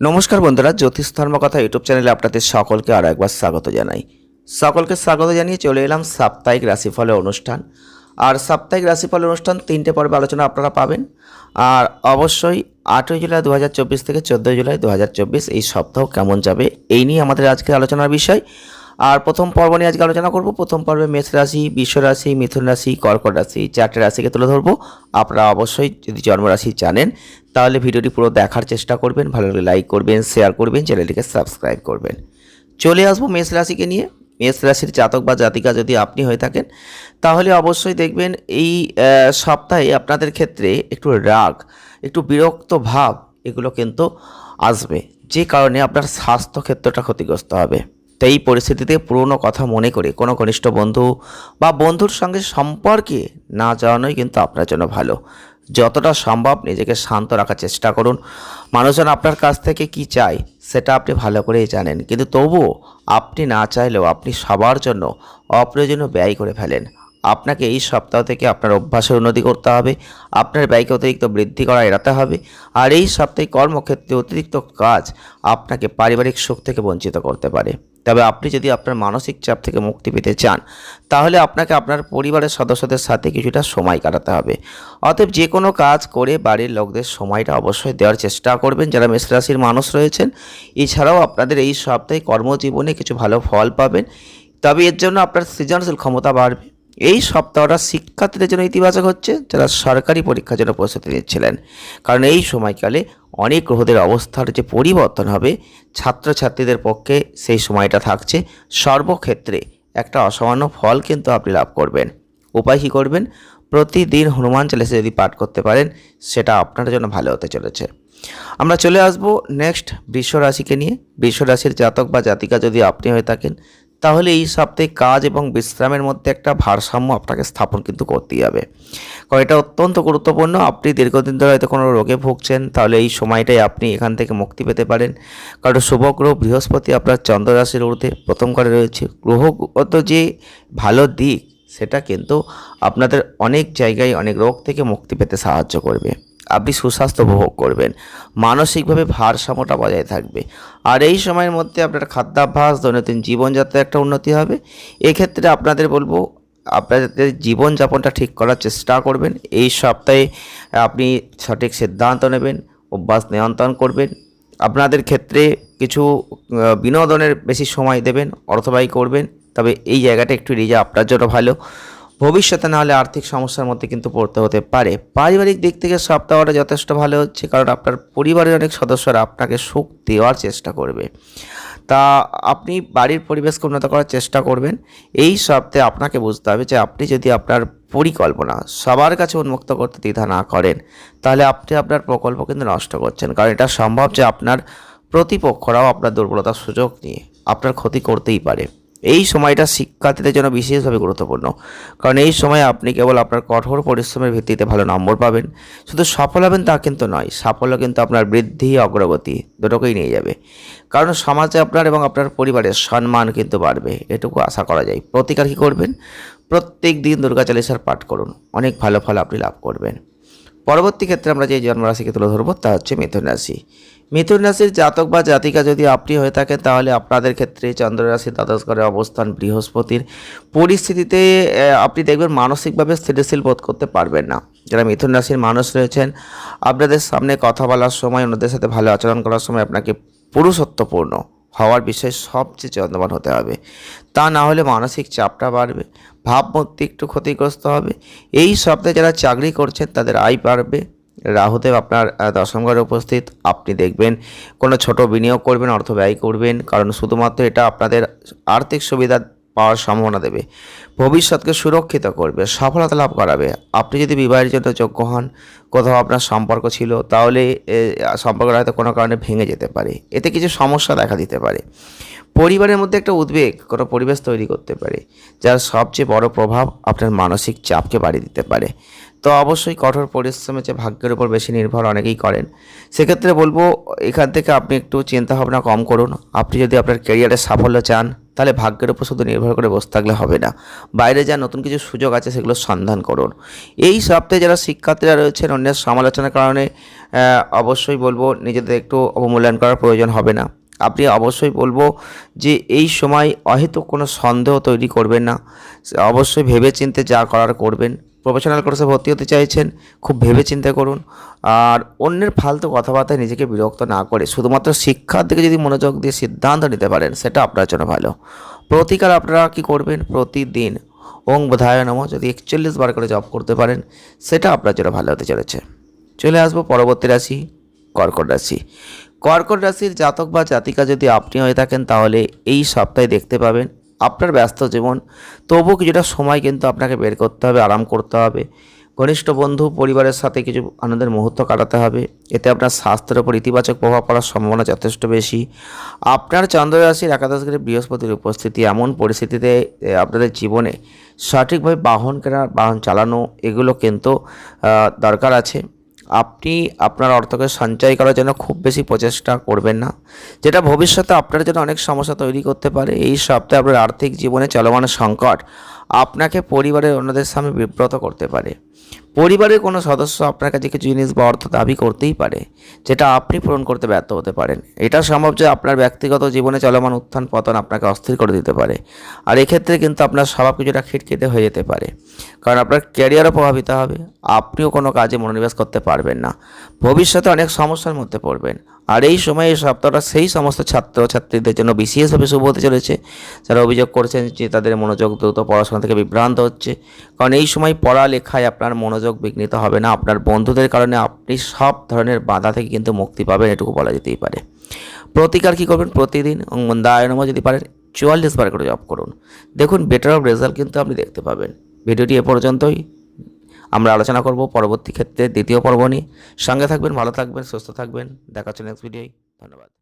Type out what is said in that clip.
নমস্কার বন্ধুরা, জ্যোতিষ ধর্মকথা ইউটিউব চ্যানেলে আপনাদের সকলকে আরও একবার স্বাগত জানাই। সকলকে স্বাগত জানিয়ে চলে এলাম সাপ্তাহিক রাশিফলের অনুষ্ঠান। আর সাপ্তাহিক রাশিফলের অনুষ্ঠান তিনটে পর্বে আলোচনা আপনারা পাবেন। আর অবশ্যই আটই জুলাই দু হাজার চব্বিশ থেকে চোদ্দোই জুলাই দু হাজার চব্বিশ এই সপ্তাহ কেমন যাবে এই নিয়ে আমাদের আজকের আলোচনার বিষয়। আর প্রথম পর্ব নিয়ে আজকে আলোচনা করব। প্রথম পর্বে মেষ রাশি, বিশ্ব রাশি, মিথুন রাশি, কর্কট রাশি চারটে রাশিকে তুলে ধরবো। আপনারা অবশ্যই যদি জন্মরাশি জানেন, তাহলে ভিডিওটি পুরো দেখার চেষ্টা করবেন, ভালো লাগলে লাইক করবেন শেয়ার করবেন, চ্যানেলটিকে সাবস্ক্রাইব করবেন। চলে আসব মেষ রাশিকে নিয়ে। মেষ রাশির জাতক বা জাতিকা যদি আপনি হয়ে থাকেন, তাহলে অবশ্যই দেখবেন এই সপ্তাহে আপনাদের ক্ষেত্রে একটু রাগ, একটু বিরক্ত ভাব এগুলো কিন্তু আসবে, যে কারণে আপনার স্বাস্থ্য ক্ষেত্রটা ক্ষতিগ্রস্ত হবে। তো এই পরিস্থিতিতে পুরনো কথা মনে করে কোনো ঘনিষ্ঠ বন্ধু বা বন্ধুর সঙ্গে সম্পর্কে না যাওয়ানোই কিন্তু আপনার জন্য ভালো। যতটা সম্ভব নিজেকে শান্ত রাখার চেষ্টা করুন। মানুষজন আপনার কাছ থেকে কি চায় সেটা আপনি ভালো করেই জানেন। কিন্তু তবুও আপনি না চাইলেও আপনি সবার জন্য অপ্রয়োজনীয় ব্যয় করে ফেলেন। আপনাকে এই সপ্তাহ থেকে আপনার অভ্যাসের উন্নতি করতে হবে, আপনার ব্যয়কে অতিরিক্ত বৃদ্ধি করা এড়াতে হবে আর এই সপ্তাহে কর্মক্ষেত্রে অতিরিক্ত কাজ আপনাকে পারিবারিক সুখ থেকে বঞ্চিত করতে পারে। তবে আপনি যদি আপনার মানসিক চাপ থেকে মুক্তি পেতে চান, তাহলে আপনাকে আপনার পরিবারের সদস্যদের সাথে কিছুটা সময় কাটাতে হবে। অতএব যে কোনো কাজ করে বাড়ির লোকদের সময়টা অবশ্যই দেওয়ার চেষ্টা করবেন। যারা মেষ মানুষ রয়েছেন, এছাড়াও আপনাদের এই সপ্তাহে কর্মজীবনে কিছু ভালো ফল পাবেন। তবে এর জন্য আপনার সৃজনশীল ক্ষমতা বাড়বে। এই সপ্তাহটা শিক্ষার্থীদের জন্য ইতিবাচক হচ্ছে, যারা সরকারি পরীক্ষার জন্য প্রস্তুতি নিচ্ছিলেন। কারণ এই সময়কালে অনেক গ্রহদের অবস্থার যে পরিবর্তন হবে, ছাত্রছাত্রীদের পক্ষে সেই সময়টা থাকছে। সর্বক্ষেত্রে একটা অসামান্য ফল কিন্তু আপনি লাভ করবেন। উপায় কী করবেন? প্রতিদিন হনুমান চালিসা যদি পাঠ করতে পারেন, সেটা আপনার জন্য ভালো হতে চলেছে। আমরা চলে আসব নেক্সট বৃষ রাশিকে নিয়ে। বৃষ রাশির জাতক বা জাতিকা যদি আপনি হয়ে থাকেন তাহলে এই সপ্তাহে কাজ এবং বিশ্রামের মধ্যে একটা ভারসাম্য আপনাকে স্থাপন কিন্তু করতেই হবে। কারণ এটা অত্যন্ত গুরুত্বপূর্ণ। আপনি দীর্ঘদিন ধরে হয়তো কোনো রোগে ভুগছেন, তাহলে এই সময়টাই আপনি এখান থেকে মুক্তি পেতে পারেন। কারণ শুভগ্রহ বৃহস্পতি আপনার চন্দ্র রাশির ঊর্ধ্বে প্রথম ঘরে রয়েছে। গ্রহগত যে ভালো দিক, সেটা কিন্তু আপনাদের অনেক জায়গায় অনেক রোগ থেকে মুক্তি পেতে সাহায্য করবে। আপনি সুস্বাস্থ্য উপভোগ করবেন। মানসিকভাবে ভারসাম্যটা বজায় থাকবে। আর এই সময়ের মধ্যে আপনার খাদ্যাভ্যাস, দৈনন্দিন জীবনযাত্রার একটা উন্নতি হবে। এক্ষেত্রে আপনাদের বলব, আপনাদের জীবনযাপনটা ঠিক করার চেষ্টা করবেন। এই সপ্তাহে আপনি সঠিক সিদ্ধান্ত নেবেন, অভ্যাস নিয়ন্ত্রণ করবেন। আপনাদের ক্ষেত্রে কিছু বিনোদনের বেশি সময় দেবেন, অর্থব্যয় করবেন। তবে এই জায়গাটা একটু যাওয়া আপনার জন্য ভালো। ভবিষ্যতে নাহলে আর্থিক সমস্যার মধ্যে কিন্তু পড়তে হতে পারে। পারিবারিক দিক থেকে সপ্তাহটা যথেষ্ট ভালো হচ্ছে কারণ আপনার পরিবারের অনেক সদস্যরা আপনাকে সুখ দেওয়ার চেষ্টা করবে। তা আপনি বাড়ির পরিবেশকে উন্নত করার চেষ্টা করবেন। এই সপ্তাহে আপনাকে বুঝতে হবে যে আপনি যদি আপনার পরিকল্পনা সবার কাছে উন্মুক্ত করতে দ্বিধা না করেন, তাহলে আপনি আপনার প্রকল্প কিন্তু নষ্ট করছেন। কারণ এটা সম্ভব যে আপনার প্রতিপক্ষরাও আপনার দুর্বলতার সুযোগ নিয়ে আপনার ক্ষতি করতেই পারে। এই সময়টা শিক্ষার্থীদের জন্য বিশেষভাবে গুরুত্বপূর্ণ। কারণ এই সময় আপনি কেবল আপনার কঠোর পরিশ্রমের ভিত্তিতে ভালো নম্বর পাবেন। শুধু সফল হবেন তা কিন্তু নয়, সাফল্য কিন্তু আপনার বৃদ্ধি, অগ্রগতি দুটোকেই নিয়ে যাবে। কারণ সমাজে আপনার এবং আপনার পরিবারের সম্মান কিন্তু বাড়বে, এটুকু আশা করা যায়। প্রতিকার কী করবেন? প্রত্যেক দিন দুর্গা চালিসার পাঠ করুন। অনেক ভালো ফল আপনি লাভ করবেন। পরবর্তী ক্ষেত্রে আমরা যে জন্মরাশিকে তুলে ধরবো, তা হচ্ছে মিথুন রাশি। মিথুন রাশির জাতক বা জাতিকা যদি আপনি হয়ে থাকেন, তাহলে আপনাদের ক্ষেত্রে চন্দ্র রাশির দ্বাদশ ঘরে অবস্থান, বৃহস্পতির পরিস্থিতিতে আপনি দেখবেন মানসিকভাবে স্থিতিশীল বোধ করতে পারবেন না। যারা মিথুন রাশির মানুষ রয়েছেন, আপনাদের সামনে কথা বলার সময়, অন্যদের সাথে ভালো আচরণ করার সময় আপনাকে পুরুষত্বপূর্ণ। হওয়ার বিষয়ে সবচেয়ে যত্নবান হতে হবে। তা না হলে মানসিক চাপটা বাড়বে, ভাবমূর্তি একটু ক্ষতিগ্রস্ত হবে। এই সপ্তাহে যারা চাকরি করছেন তাদের আয় বাড়বে। রাহুদেব আপনার দশম ঘরে উপস্থিত। আপনি দেখবেন কোনো ছোট বিনিয়োগ করবেন, অর্থ ব্যয় করবেন। কারণ শুধুমাত্র এটা আপনাদের আর্থিক সুবিধা পাওয়ার সম্ভাবনা দেবে। ভবিষ্যৎকে সুরক্ষিত করবে, সফলতা লাভ করাবে। আপনি যদি বিবাহের জন্য যোগ্য হন, কোথাও আপনার সম্পর্ক ছিল, তাহলে সম্পর্কটা হয়তো কোনো কারণে ভেঙে যেতে পারে। এতে কিছু সমস্যা দেখা দিতে পারে। পরিবারের মধ্যে একটা উদ্বেগ, কোনো পরিবেশ তৈরি করতে পারে, যার সবচেয়ে বড় প্রভাব আপনার মানসিক চাপকে বাড়িয়ে দিতে পারে। তো অবশ্যই কঠোর পরিশ্রমের যে ভাগ্যের উপর বেশি নির্ভর অনেকেই করেন। সেক্ষেত্রে বলব, এখান থেকে আপনি একটু চিন্তা ভাবনা কম করুন। আপনি যদি আপনার ক্যারিয়ারে সাফল্য চান, তাহলে ভাগ্যের উপর শুধু নির্ভর করে বসে থাকলে হবে না। বাইরে যা নতুন কিছু সুযোগ আছে সেগুলোর সন্ধান করুন। এই সপ্তাহে যারা শিক্ষার্থীরা রয়েছেন, অন্যের সমালোচনার কারণে অবশ্যই বলব, নিজেদের একটু অবমূল্যায়ন করার প্রয়োজন হবে না। আপনি অবশ্যই বলব যে, এই সময় অহেতুক কোনো সন্দেহ তৈরি করবেন না। অবশ্যই ভেবে চিন্তে যা করার করবেন। প্রফেশনাল কোর্সে ভর্তি হতে চাইছেন, খুব ভেবে চিন্তা করুন। আর অন্যের ফালতু কথাবার্তায় নিজেকে বিরক্ত না করে, শুধুমাত্র শিক্ষার দিকে যদি মনোযোগ দিয়ে সিদ্ধান্ত নিতে পারেন, সেটা আপনার জন্য ভালো। প্রতিকার আপনারা কি করবেন? প্রতিদিন ওং বোধায় নম, যদি একচল্লিশ বার করে জব করতে পারেন, সেটা আপনার জন্য ভালো হতে চলেছে। চলে আসব পরবর্তী রাশি, কর্কট রাশি। কর্কট রাশির জাতক বা জাতিকা যদি আপনি হয়ে থাকেন, তাহলে এই সপ্তাহে দেখতে পাবেন আপনার ব্যস্ত জীবন। তবু কিছুটা সময় কিন্তু আপনাকে বের করতে হবে, আরাম করতে হবে। ঘনিষ্ঠ বন্ধু, পরিবারের সাথে কিছু আনন্দের মুহূর্ত কাটাতে হবে। এতে আপনার স্বাস্থ্যের ওপর ইতিবাচক প্রভাব পড়ার সম্ভাবনা যথেষ্ট বেশি। আপনার চন্দ্র রাশির একাদশ গ্রহে বৃহস্পতির উপস্থিতি এমন পরিস্থিতিতে আপনাদের জীবনে সঠিকভাবে বাহন কেনা বাহন চালানো, এগুলো কিন্তু দরকার আছে। আপনি আপনার অর্থকে সঞ্চয় করার জন্য খুব বেশি প্রচেষ্টা করবেন না। যেটা ভবিষ্যতে আপনার জন্য অনেক সমস্যা তৈরি করতে পারে। এই সপ্তাহে আপনার আর্থিক জীবনে চলমান সংকট আপনাকে পরিবারের অন্যদের সামনে বিব্রত করতে পারে। পরিবারের কোনো সদস্য আপনার কাছে কিছু জিনিস বা অর্থ দাবি করতেই পারে, যেটা আপনি পূরণ করতে ব্যর্থ হতে পারেন। এটা সম্ভব যে আপনার ব্যক্তিগত জীবনে চলমান উত্থান পতন আপনাকে অস্থির করে দিতে পারে। আর এক্ষেত্রে কিন্তু আপনার স্বভাব কিছুটা খিটখিটে হয়ে যেতে পারে। কারণ আপনার ক্যারিয়ারও প্রভাবিত হবে। আপনিও কোনো কাজে মনোনিবেশ করতে পারবেন না। ভবিষ্যতে অনেক সমস্যার মধ্যে পড়বেন। আর এই সময় এই সপ্তাহটা সেই সমস্ত ছাত্র ছাত্রীদের জন্য বিশেষভাবে শুভ হতে চলেছে। যারা অভিযোগ করছেন যে তাদের মনোযোগ দ্রুত পড়াশোনা থেকে বিভ্রান্ত হচ্ছে। কারণ এই সময় পড়ালেখায় আপনার মনোযোগ বিঘ্নিত হবে না। আপনার বন্ধুদের কারণে আপনি সব ধরনের বাধা থেকে কিন্তু মুক্তি পাবেন এটুকু বলা যেতেই পারে। প্রতিকার কী করবেন প্রতিদিন? দায়নম যদি পারেন, চুয়াল্লিশ বার করে জব করুন। দেখুন বেটার অফ রেজাল্ট কিন্তু আপনি দেখতে পাবেন। ভিডিওটি এ পর্যন্তই। আমরা আলোচনা করব পরবর্তী ক্ষেত্রে দ্বিতীয় পর্ব নিয়ে। সঙ্গে থাকবেন, ভালো থাকবেন, সুস্থ থাকবেন। দেখা হচ্ছে নেক্সট ভিডিওয় ধন্যবাদ।